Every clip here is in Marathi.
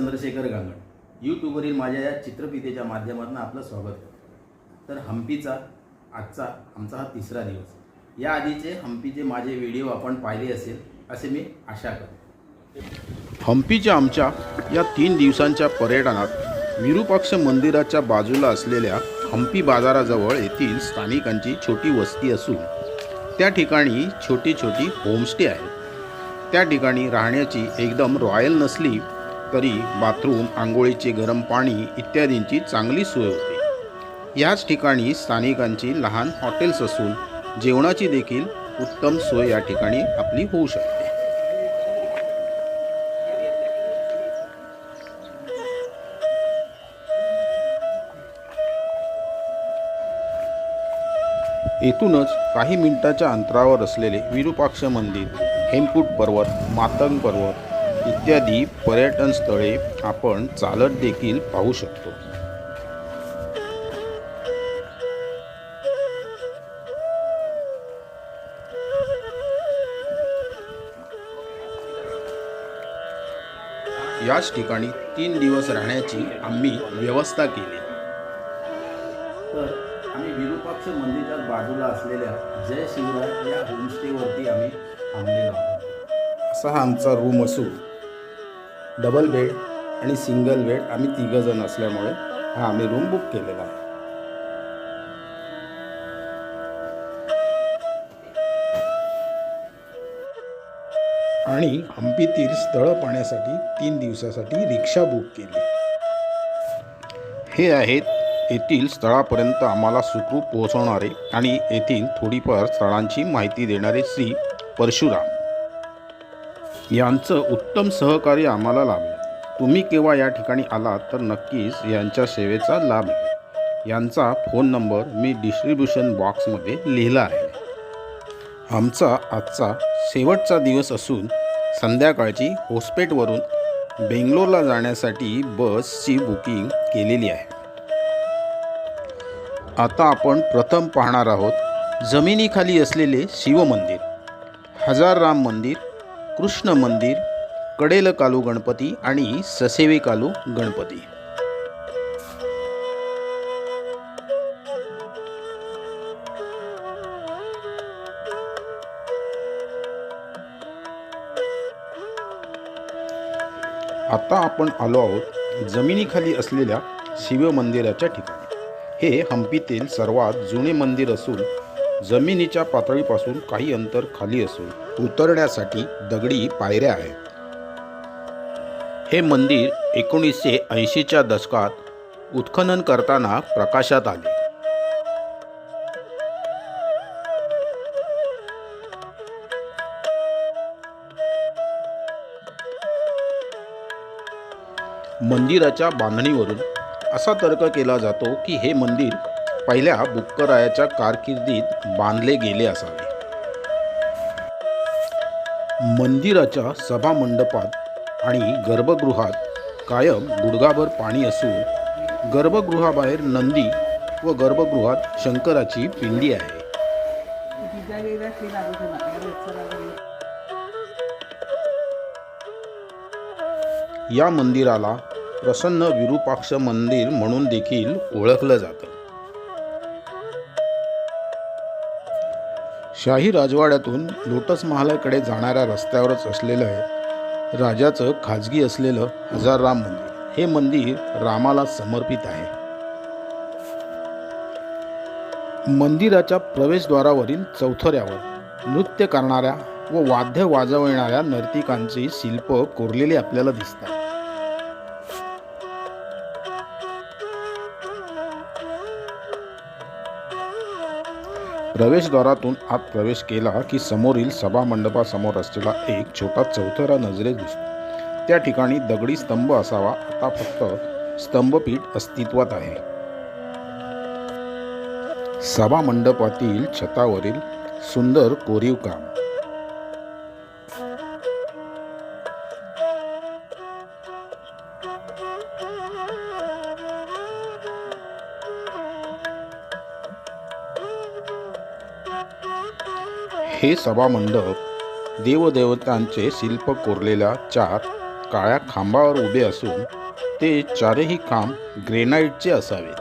चंद्रशेखर गांगण यूट्यूबवरील माझ्या या चित्रपितेच्या माध्यमातून आपलं स्वागत करतो. तर हम्पीचा आजचा आमचा हा तिसरा दिवस. या आधीचे हम्पीचे माझे व्हिडिओ आपण पाहिले असेल असे मी आशा करतो. हम्पीच्या आमच्या या तीन दिवसांच्या पर्यटनात विरूपाक्ष मंदिराच्या बाजूला असलेल्या हम्पी बाजाराजवळ येथील स्थानिकांची छोटी वस्ती असून त्या ठिकाणी छोटी छोटी होमस्टे आहे त्या ठिकाणी राहण्याची एकदम रॉयल नसली तरी बाथरूम आंघोळीचे गरम पाणी इत्यादींची चांगली सोय होते. याच ठिकाणी स्थानिकांची लहान हॉटेल्स असून जेवणाची देखील उत्तम सोय या ठिकाणी आपली होऊ शकते. येथूनच काही मिनिटाच्या अंतरावर असलेले विरूपाक्ष मंदिर हेमकूट पर्वत मातंग पर्वत इत्यादी पर्यटन स्थळे आपण चालत देखील पाहू शकतो. याच ठिकाणी तीन दिवस राहण्याची आम्ही व्यवस्था केली. तर आम्ही विरूपाक्ष मंदिराच्या बाजूला असलेल्या जय शिवराय या होमस्टेवरती आम्ही थांबलेलो आहोत. असा हा आमचा रूम असून डबल बेड आणि सिंगल बेड आम्ही तिघंजण असल्यामुळे हा आम्ही रूम बुक केलेला आहे. आणि हम्पीतील स्थळं पाहण्यासाठी तीन दिवसासाठी रिक्षा बुक केली. हे आहेत येथील स्थळापर्यंत आम्हाला सुखरूप पोहोचवणारे आणि येथील थोडीफार स्थळांची माहिती देणारे श्री परशुराम. यांचं उत्तम सहकार्य आम्हाला लाभलं. तुम्ही केव्हा या ठिकाणी आलात तर नक्कीच यांच्या सेवेचा लाभ घ्या यांचा फोन नंबर मी डिस्ट्रीब्युशन बॉक्समध्ये लिहिला आहे. आमचा आजचा शेवटचा दिवस असून संध्याकाळची होस्पेटवरून बेंगलोरला जाण्यासाठी बसची बुकिंग केलेली आहे. आता आपण प्रथम पाहणार आहोत जमिनीखाली असलेले शिवमंदिर हजार राम मंदिर कृष्ण मंदिर कडेल कालू गणपती आणि ससेवी कालू गणपती. आता आपण आलो आहोत जमिनीखाली असलेल्या शिवमंदिराच्या ठिकाणी. हे हम्पीतील सर्वात जुने मंदिर असून जमिनीच्या पातळीपासून काही अंतर खाली असून उतरण्यासाठी दगडी पायऱ्या आहेत. हे मंदिर एकोणीसशे ऐंशीच्या दशकात उत्खनन करताना प्रकाशात आले. मंदिराच्या बांधणीवरून असा तर्क केला जातो की हे मंदिर पहिल्या बुक्करायाच्या कारकिर्दीत बांधले गेले असावे. मंदिराच्या सभामंडपात आणि गर्भगृहात कायम गुडघाभर पाणी असून गर्भगृहाबाहेर नंदी व गर्भगृहात शंकराची पिंडी आहे. या मंदिराला प्रसन्न विरूपाक्ष मंदिर म्हणून देखील ओळखलं जातं. शाही राजवाड्यातून लोटस महालाकडे जाणाऱ्या रस्त्यावरच असलेलं आहे राजाचं खाजगी असलेलं हजार राम मंदिर. हे मंदिर रामाला समर्पित आहे. मंदिराच्या प्रवेशद्वारावरील चौथऱ्यावर नृत्य करणाऱ्या व वाद्य वाजविणाऱ्या नर्तिकांची शिल्प कोरलेली आपल्याला दिसतात. प्रवेशद्वारातून आत प्रवेश केला की समोरील सभामंडपासमोर असलेला एक छोटा चौथरा नजरेत दिसतो. त्या ठिकाणी दगडी स्तंभ असावा. आता फक्त स्तंभपीठ अस्तित्वात आहे. सभामंडपातील छतावरील सुंदर कोरीव काम. हे सभामंडप देवदेवतांचे शिल्प कोरलेल्या चार काळ्या खांबावर उभे असून ते चारही खांब ग्रेनाईटचे असावेत.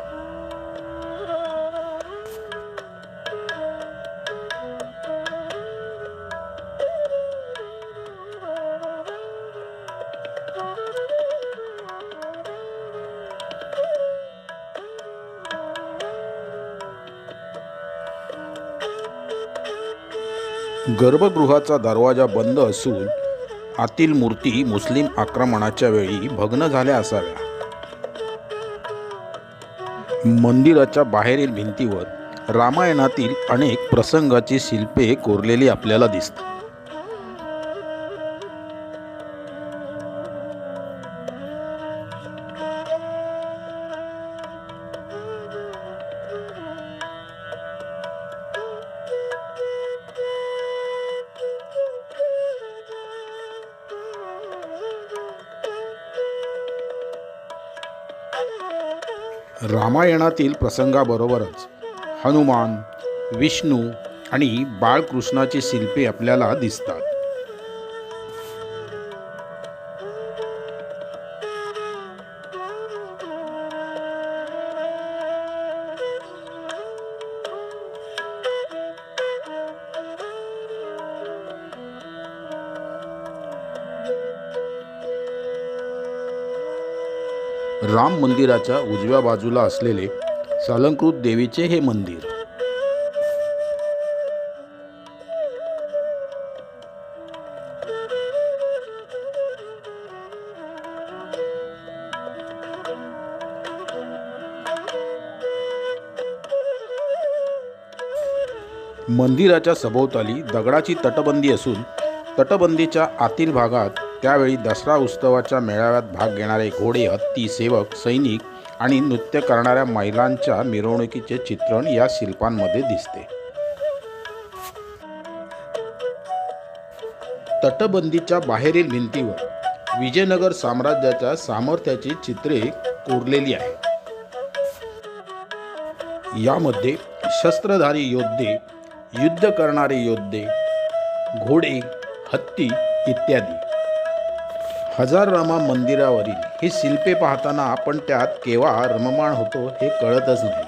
गर्भगृहाचा दरवाजा बंद असून आतील मूर्ती मुस्लिम आक्रमणाच्या वेळी भग्न झाल्या असाव्या. मंदिराच्या बाहेरील भिंतीवर रामायणातील अनेक प्रसंगाची शिल्पे कोरलेली आपल्याला दिसतात. रामायणातील प्रसंगाबरोबरच हनुमान विष्णू आणि बाळकृष्णाची शिल्पे आपल्याला दिसतात. राम मंदिराच्या उजव्या बाजूला असलेले सालंकृत देवीचे हे मंदिर. मंदिराच्या सभोवताली दगडाची तटबंदी असून तटबंदीच्या आतील भागात त्यावेळी दसरा उत्सवाच्या मेळाव्यात भाग घेणारे घोडे हत्ती सेवक सैनिक आणि नृत्य करणाऱ्या महिलांच्या मिरवणुकीचे चित्रण या शिल्पांमध्ये दिसते. तटबंदीच्या बाहेरील भिंतीवर विजयनगर साम्राज्याच्या सामर्थ्याची चित्रे कोरलेली आहे यामध्ये शस्त्रधारी योद्धे युद्ध करणारे योद्धे घोडे हत्ती इत्यादी. हजाररामा मंदिरावरील ही शिल्पे पाहताना आपण त्यात केव्हा रममाण होतो हे कळतच नाही.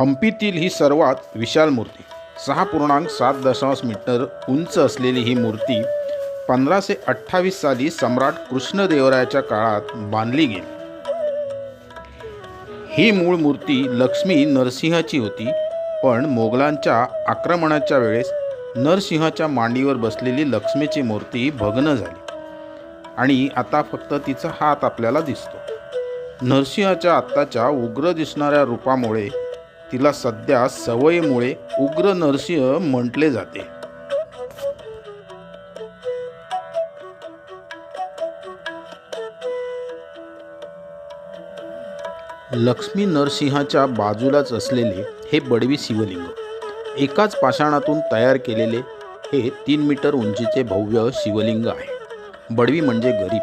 हम्पीतील ही सर्वात विशाल मूर्ती सहा पूर्णांक सात दशांश मीटर उंच असलेली ही मूर्ती पंधराशे अठ्ठावीस साली सम्राट कृष्णदेवरायाच्या काळात बांधली गेली. ही मूळ मूर्ती लक्ष्मी नरसिंहाची होती पण मोगलांच्या आक्रमणाच्या वेळेस नरसिंहाच्या मांडीवर बसलेली लक्ष्मीची मूर्ती भग्न झाली. आणि आता फक्त तिचा हात आपल्याला दिसतो. नरसिंहाच्या आत्ताच्या उग्र दिसणाऱ्या रूपामुळे तिला सध्या सवयीमुळे उग्र नरसिंह म्हटले जाते. लक्ष्मी नरसिंहाच्या बाजूलाच असलेले हे बडवी शिवलिंग. एकाच पाषाणातून तयार केलेले हे तीन मीटर उंचीचे भव्य शिवलिंग आहे. बडवी म्हणजे गरीब.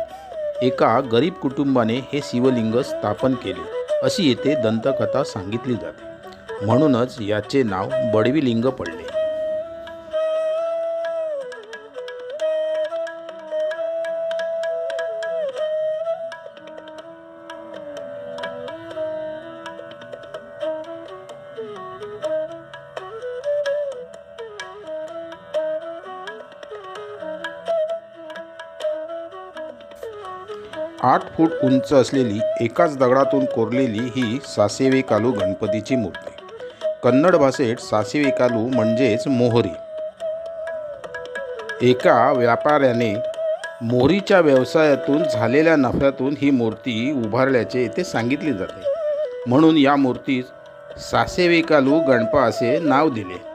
एका गरीब कुटुंबाने हे शिवलिंग स्थापन केले अशी येथे दंतकथा सांगितली जाते. म्हणूनच याचे नाव बडवी लिंग पडले. फूट उंच असलेली एकाच दगडातून कोरलेली ही सासेवेकालू गणपतीची मूर्ती. कन्नड भाषेत सासेवेकालू म्हणजेच मोहरी. एका व्यापाऱ्याने मोहरीच्या व्यवसायातून झालेल्या नफ्यातून ही मूर्ती उभारल्याचे येथे सांगितले जाते. म्हणून या मूर्तीस सासेवेकालू गणपा असे नाव दिले.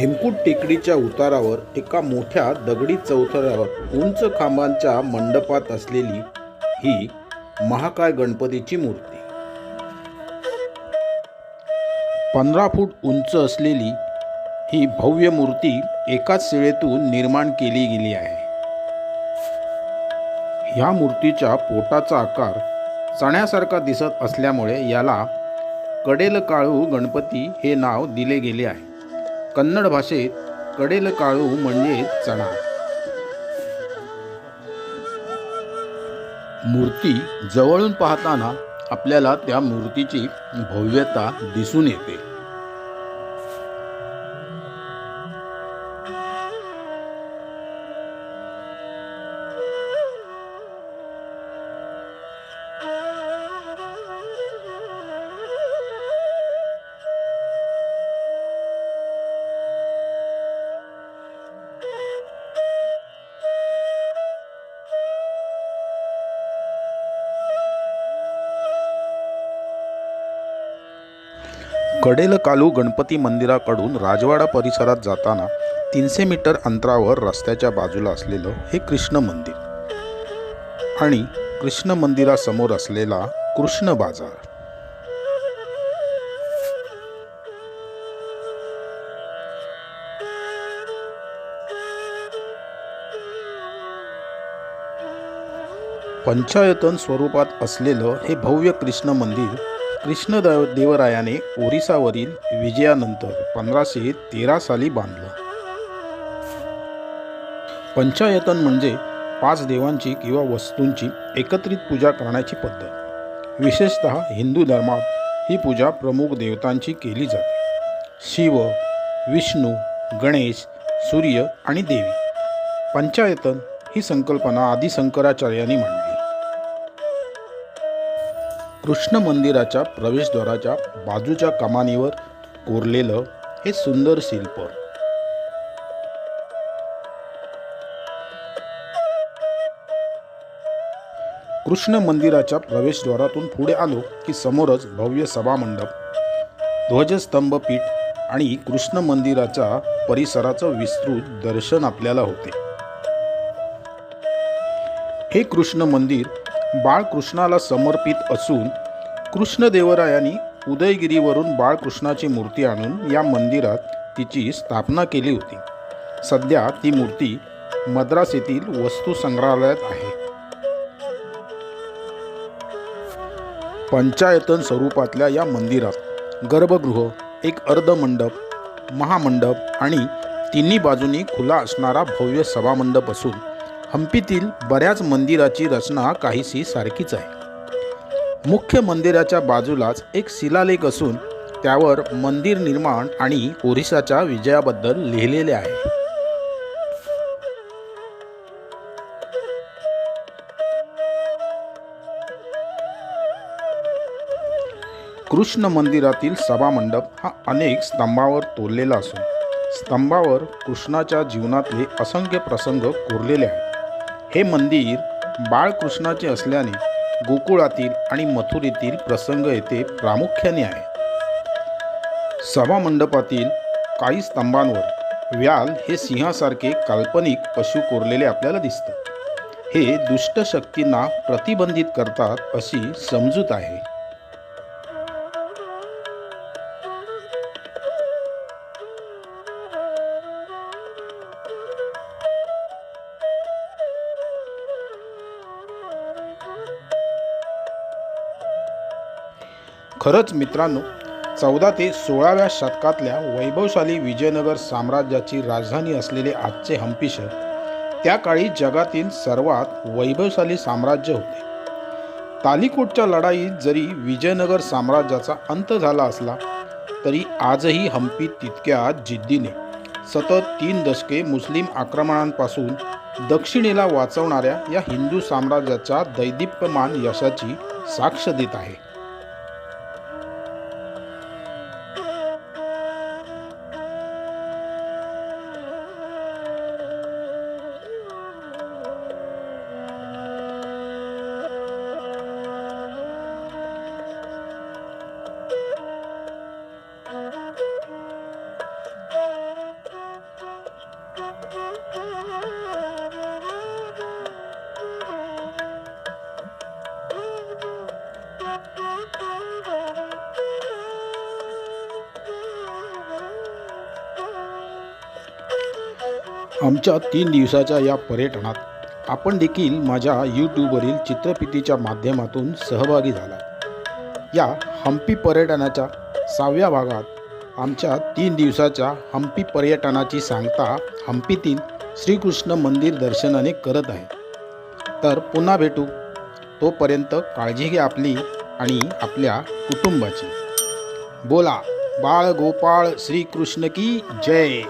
हेमकूट टेकडीच्या उतारावर एका मोठ्या दगडी चौथऱ्यावर उंच खांबांच्या मंडपात असलेली ही महाकाय गणपतीची मूर्ती. पंधरा फूट उंच असलेली ही भव्य मूर्ती एकाच शिळेतून निर्माण केली गेली आहे. ह्या मूर्तीच्या पोटाचा आकार चण्यासारखा दिसत असल्यामुळे याला कडेलकाळू गणपती हे नाव दिले गेले आहे. कन्नड भाषेत कडेल काळू म्हणजे चणा. मूर्ती जवळून पाहताना आपल्याला त्या मूर्तीची भव्यता दिसून येते. कडेल कालू गणपती मंदिराकडून राजवाडा परिसरात जाताना तीनशे मीटर अंतरावर रस्त्याच्या बाजूला असलेलं हे कृष्ण मंदिर. आणि कृष्ण मंदिरासमोर असलेला कृष्ण बाजार. पंचायतन स्वरूपात असलेलं हे भव्य कृष्ण मंदिर कृष्ण देव देवरायाने ओरिसावरील विजयानंतर पंधराशे तेरा साली बांधलं. पंचायतन म्हणजे पाच देवांची किंवा वस्तूंची एकत्रित पूजा करण्याची पद्धत. विशेषतः हिंदू धर्मात ही पूजा प्रमुख देवतांची केली जाते. शिव विष्णू गणेश सूर्य आणि देवी. पंचायतन ही संकल्पना आदी शंकराचार्यांनी मांडली. कृष्ण मंदिराच्या प्रवेशद्वाराच्या बाजूच्या कमानीवर कोरलेलं हे सुंदर शिल्प. कृष्ण मंदिराच्या प्रवेशद्वारातून पुढे आलो की समोरच भव्य सभामंडप ध्वजस्तंभ पीठ आणि कृष्ण मंदिराच्या परिसराचं विस्तृत दर्शन आपल्याला होते. हे कृष्ण मंदिर बाळकृष्णाला समर्पित असून कृष्णदेवरायांनी उदयगिरीवरून बाळकृष्णाची मूर्ती आणून या मंदिरात तिची स्थापना केली होती. सध्या ती मूर्ती मद्रास येथील वस्तू संग्रहालयात आहे. पंचायतन स्वरूपातल्या या मंदिरात गर्भगृह एक अर्धमंडप महामंडप आणि तिन्ही बाजूनी खुला असणारा भव्य सभामंडप असून हम्पीतील बऱ्याच मंदिराची रचना काहीशी सारखीच आहे. मुख्य मंदिराच्या बाजूलाच एक शिलालेख असून त्यावर मंदिर निर्माण आणि ओरिसाच्या विजयाबद्दल लिहिलेले आहे. कृष्ण मंदिरातील सभामंडप हा अनेक स्तंभावर तोललेला असून स्तंभावर कृष्णाच्या जीवनातले असंख्य प्रसंग कोरलेले आहेत. हे मंदिर बाळकृष्णाचे असल्याने गोकुळातील आणि मथुरेतील प्रसंग येथे प्रामुख्याने आहे. सभामंडपातील काही स्तंभांवर व्याल हे सिंहासारखे काल्पनिक पशु कोरलेले आपल्याला दिसतात हे दुष्ट शक्तींना प्रतिबंधित करतात अशी समजूत आहे. खरंच मित्रांनो चौदा ते सोळाव्या शतकातल्या वैभवशाली विजयनगर साम्राज्याची राजधानी असलेले आजचे हम्पी शहर त्या काळी जगातील सर्वात वैभवशाली साम्राज्य होते. तालिकोटच्या लढाईत जरी विजयनगर साम्राज्याचा अंत झाला असला तरी आजही हम्पी तितक्या जिद्दीने सतत तीन दशके मुस्लिम आक्रमणांपासून दक्षिणेला वाचवणाऱ्या या हिंदू साम्राज्याच्या दैदिप्यमान यशाची साक्ष देत आहे. आमच्या तीन दिवसाच्या या पर्यटनात आपण देखील माझ्या यूट्यूबवरील चित्रफितीच्या माध्यमातून सहभागी झाला या हम्पी पर्यटनाच्या सहाव्या भागात आमच्या तीन दिवसाच्या हम्पी पर्यटनाची सांगता हम्पीतील श्रीकृष्ण मंदिर दर्शनाने करत आहे. तर पुन्हा भेटू. तोपर्यंत काळजी घ्या आपली आणि आपल्या कुटुंबाची. बोला बाळ गोपाळ श्रीकृष्ण की जय.